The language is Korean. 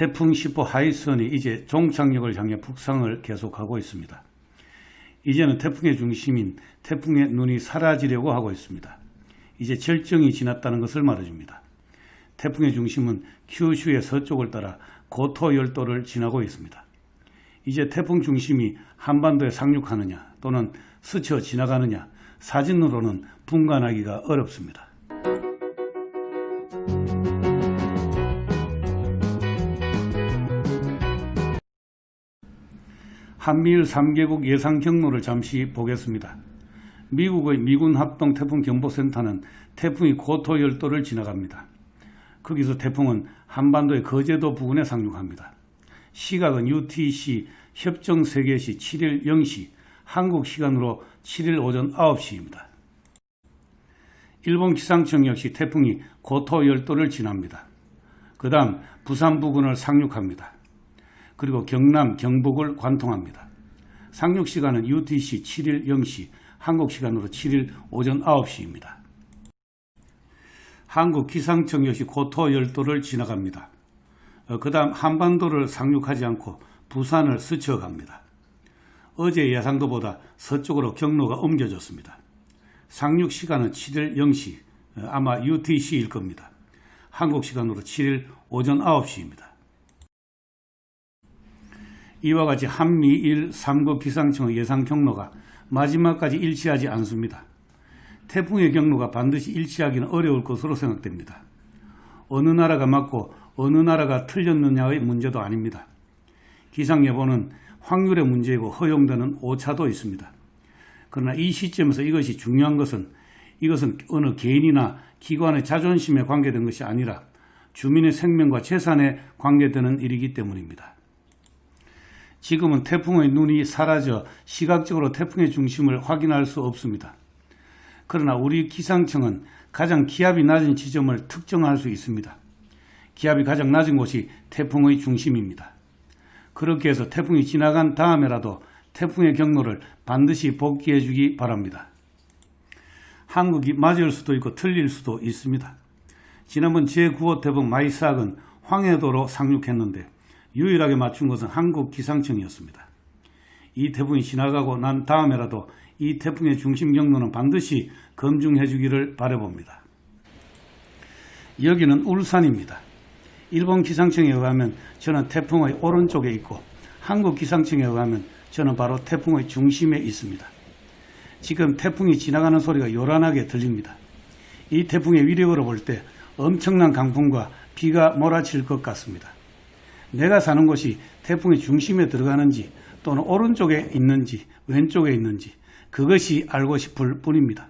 태풍 10호 하이선이 이제 종착역을 향해 북상을 계속하고 있습니다. 이제는 태풍의 중심인 태풍의 눈이 사라지려고 하고 있습니다. 이제 절정이 지났다는 것을 말해줍니다. 태풍의 중심은 큐슈의 서쪽을 따라 고토 열도를 지나고 있습니다. 이제 태풍 중심이 한반도에 상륙하느냐 또는 스쳐 지나가느냐 사진으로는 분간하기가 어렵습니다. 한미일 3개국 예상 경로를 잠시 보겠습니다. 미국의 미군 합동 태풍 경보센터는 태풍이 고토 열도를 지나갑니다. 거기서 태풍은 한반도의 거제도 부근에 상륙합니다. 시각은 UTC 협정 세계시 7일 0시, 한국 시간으로 7일 오전 9시입니다. 일본 기상청 역시 태풍이 고토 열도를 지납니다. 그 다음 부산 부근을 상륙합니다. 그리고 경남, 경북을 관통합니다. 상륙 시간은 UTC 7일 0시, 한국 시간으로 7일 오전 9시입니다. 한국 기상청 역시 고토 열도를 지나갑니다. 그 다음 한반도를 상륙하지 않고 부산을 스쳐갑니다. 어제 예상도보다 서쪽으로 경로가 옮겨졌습니다. 상륙 시간은 7일 0시, 어, 아마 UTC일 겁니다. 한국 시간으로 7일 오전 9시입니다. 이와 같이 한미일 3국 기상청의 예상 경로가 마지막까지 일치하지 않습니다. 태풍의 경로가 반드시 일치하기는 어려울 것으로 생각됩니다. 어느 나라가 맞고 어느 나라가 틀렸느냐의 문제도 아닙니다. 기상예보는 확률의 문제이고 허용되는 오차도 있습니다. 그러나 이 시점에서 이것이 중요한 것은 이것은 어느 개인이나 기관의 자존심에 관계된 것이 아니라 주민의 생명과 재산에 관계되는 일이기 때문입니다. 지금은 태풍의 눈이 사라져 시각적으로 태풍의 중심을 확인할 수 없습니다. 그러나 우리 기상청은 가장 기압이 낮은 지점을 특정할 수 있습니다. 기압이 가장 낮은 곳이 태풍의 중심입니다. 그렇게 해서 태풍이 지나간 다음에라도 태풍의 경로를 반드시 복귀해 주기 바랍니다. 한국이 맞을 수도 있고 틀릴 수도 있습니다. 지난번 제9호 태풍 마이삭은 황해도로 상륙했는데 유일하게 맞춘 것은 한국 기상청이었습니다. 이 태풍이 지나가고 난 다음에라도 이 태풍의 중심 경로는 반드시 검증해 주기를 바라봅니다. 여기는 울산입니다. 일본 기상청에 의하면 저는 태풍의 오른쪽에 있고 한국 기상청에 의하면 저는 바로 태풍의 중심에 있습니다. 지금 태풍이 지나가는 소리가 요란하게 들립니다. 이 태풍의 위력으로 볼 때 엄청난 강풍과 비가 몰아칠 것 같습니다. 내가 사는 곳이 태풍의 중심에 들어가는지 또는 오른쪽에 있는지 왼쪽에 있는지 그것이 알고 싶을 뿐입니다.